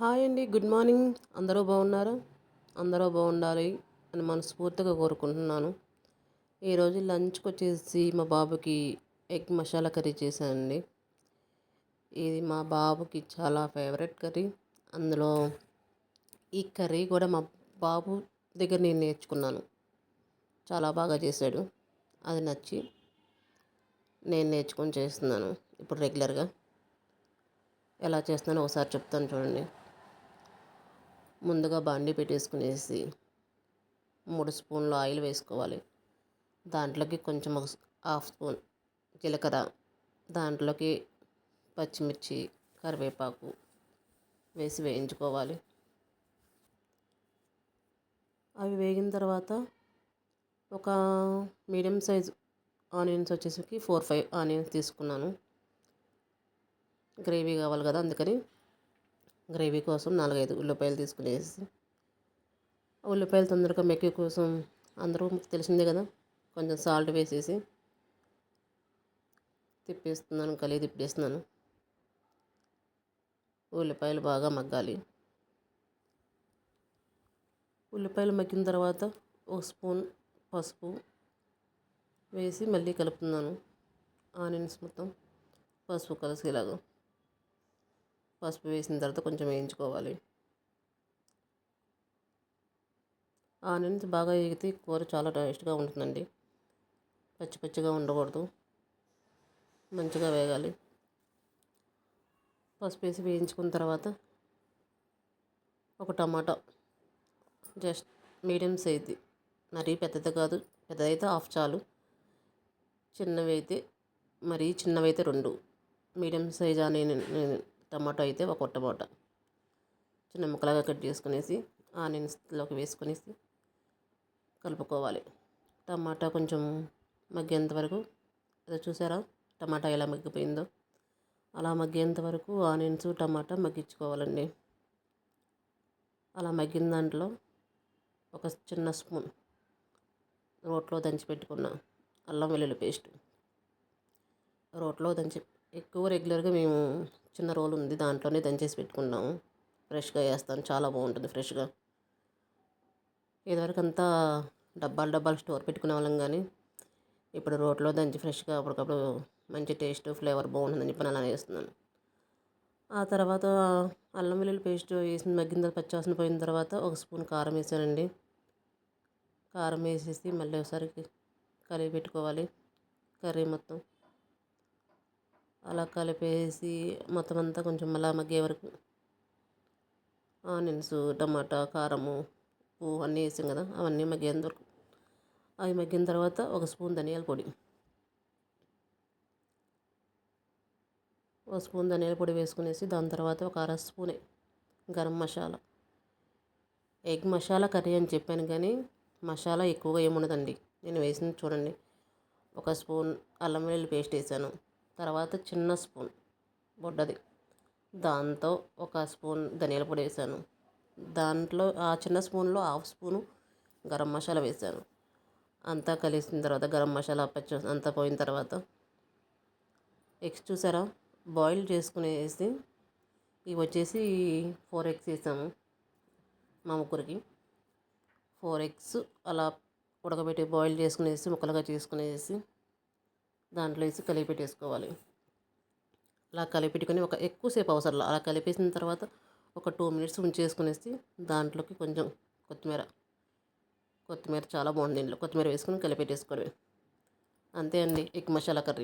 Hi అండి good morning. అందరూ బాగున్నారా? అందరూ బాగుండాలి అని మనస్ఫూర్తిగా కోరుకుంటున్నాను. ఈరోజు లంచ్కి వచ్చేసి మా బాబుకి ఎగ్ మసాలా కర్రీ చేశానండి. ఇది మా బాబుకి చాలా ఫేవరెట్ కర్రీ. అందులో ఈ కర్రీ కూడా మా బాబు దగ్గర నేను నేర్చుకున్నాను. చాలా బాగా చేశాడు. అది నచ్చి నేను నేర్చుకొని చేస్తున్నాను. ఇప్పుడు రెగ్యులర్గా ఎలా చేస్తున్నానో ఒకసారి చెప్తాను చూడండి. ముందుగా బండి పెట్టేసుకునేసి మూడు స్పూన్లు ఆయిల్ వేసుకోవాలి. దాంట్లోకి కొంచెం హాఫ్ స్పూన్ జీలకర్ర దాంట్లోకి పచ్చిమిర్చి కరివేపాకు వేసి వేయించుకోవాలి. అవి వేగిన తర్వాత ఒక మీడియం సైజ్ ఆనియన్స్ వచ్చేసరికి ఫోర్ ఫైవ్ ఆనియన్స్ తీసుకున్నాను. గ్రేవీ కావాలి కదా అందుకని గ్రేవీ కోసం నాలుగైదు ఉల్లిపాయలు తీసుకునేసి ఉల్లిపాయలు తొందరగా మెక్కి కోసం అందరూ తెలిసిందే కదా కొంచెం సాల్ట్ వేసేసి తిప్పేస్తున్నాను కలిగి తిప్పేస్తున్నాను. ఉల్లిపాయలు బాగా మగ్గాలి. ఉల్లిపాయలు మగ్గిన తర్వాత ఒక స్పూన్ పసుపు వేసి మళ్ళీ కలుపుతున్నాను. ఆనియన్స్ మొత్తం పసుపు కలిసేలాగా. పసుపు వేసిన తర్వాత కొంచెం వేయించుకోవాలి. ఆనియన్స్ బాగా ఎగితే కూర చాలా టేస్ట్గా ఉంటుందండి. పచ్చి పచ్చిగా ఉండకూడదు. మంచిగా వేగాలి. పసుపు వేసి వేయించుకున్న తర్వాత ఒక టమాటా జస్ట్ మీడియం సైజ్ మరీ పెద్దది కాదు పెద్దదైతే హాఫ్ చాలు చిన్నవి అయితే మరీ చిన్నవి అయితే రెండు మీడియం సైజ్ ఆనియన్ టమాటో అయితే ఒక టమాటా. చిన్న ముక్కలాగా కట్ చేసుకునేసి ఆనియన్స్లోకి వేసుకునేసి కలుపుకోవాలి. టమాటా కొంచెం మగ్గేంత వరకు అదే చూసారా? టమాటా ఎలా మగ్గిపోయిందో. అలా మగ్గేంత వరకు ఆనియన్స్ టమాటా మగ్గించుకోవాలండి. అలా మగ్గిన దాంట్లో ఒక చిన్న స్పూన్ రోట్లో దంచి పెట్టుకున్న అల్లం వెల్లుల్లి పేస్ట్. రోట్లో దంచి ఎక్కువ రెగ్యులర్గా మేము చిన్న రోల్ ఉంది దాంట్లోనే దంచేసి పెట్టుకున్నాము ఫ్రెష్గా వేస్తాను చాలా బాగుంటుంది ఫ్రెష్గా. ఇదివరకు అంతా డబ్బాలు డబ్బాలు స్టోర్ పెట్టుకునే వాళ్ళం కానీ ఇప్పుడు రోట్లో దంచి ఫ్రెష్గా అప్పటికప్పుడు మంచి టేస్ట్ ఫ్లేవర్ బాగుంటుందని చెప్పి అలా వేస్తున్నాను ఆ తర్వాత అల్లం వెల్లుల్లి పేస్ట్ వేసిన మగ్గిన పచ్చివాసన పోయిన తర్వాత ఒక స్పూన్ కారం వేసానండి. కారం వేసేసి మళ్ళీ ఒకసారి కలిపి పెట్టుకోవాలి. కర్రీ మొత్తం అలా కలిపేసి మొత్తం అంతా కొంచెం అలా మగ్గే వరకు ఆనియన్స్ టమాటా కారము ఉప్పు అన్నీ వేసాం కదా అవన్నీ మగ్గేంత వరకు. అవి మగ్గిన తర్వాత ఒక స్పూన్ ధనియాల పొడి. ఒక స్పూన్ ధనియాల పొడి వేసుకునేసి దాని తర్వాత ఒక అర స్పూనే గరం మసాలా. ఎగ్ మసాలా కర్రీ అని చెప్పాను కానీ మసాలా ఎక్కువగా ఏముండదండి నేను వేసింది చూడండి. ఒక స్పూన్ అల్లం వెల్లుల్లి పేస్ట్ వేసాను. తర్వాత చిన్న స్పూన్ బొడ్డది. దాంతో ఒక స్పూన్ ధనియాల పొడి వేసాను. దాంట్లో ఆ చిన్న స్పూన్లో హాఫ్ స్పూను గరం మసాలా వేసాను. అంతా కలిసిన తర్వాత గరం మసాలా పచ్చి అంతా పోయిన తర్వాత ఎగ్స్ చూసారా? బాయిల్ చేసుకునేసి ఇవి వచ్చేసి ఫోర్ ఎగ్స్ వేసాము మా ముగ్గురికి. ఫోర్ ఎగ్స్ అలా ఉడకబెట్టి బాయిల్ చేసుకునేసి ముక్కలుగా చేసుకునేసి దాంట్లో వేసి కలిపి పెట్టేసుకోవాలి అలా కలిపెట్టుకొని ఒక ఎక్కువసేపు అవసరం అలా కలిపేసిన తర్వాత ఒక టూ మినిట్స్ ఉంచేసుకునేసి దాంట్లోకి కొంచెం కొత్తిమీర. కొత్తిమీర చాలా బాగుంది ఇంట్లో కొత్తిమీర వేసుకొని కలిపెట్టేసుకోవడమే అంతే అండి. Egg masala curry.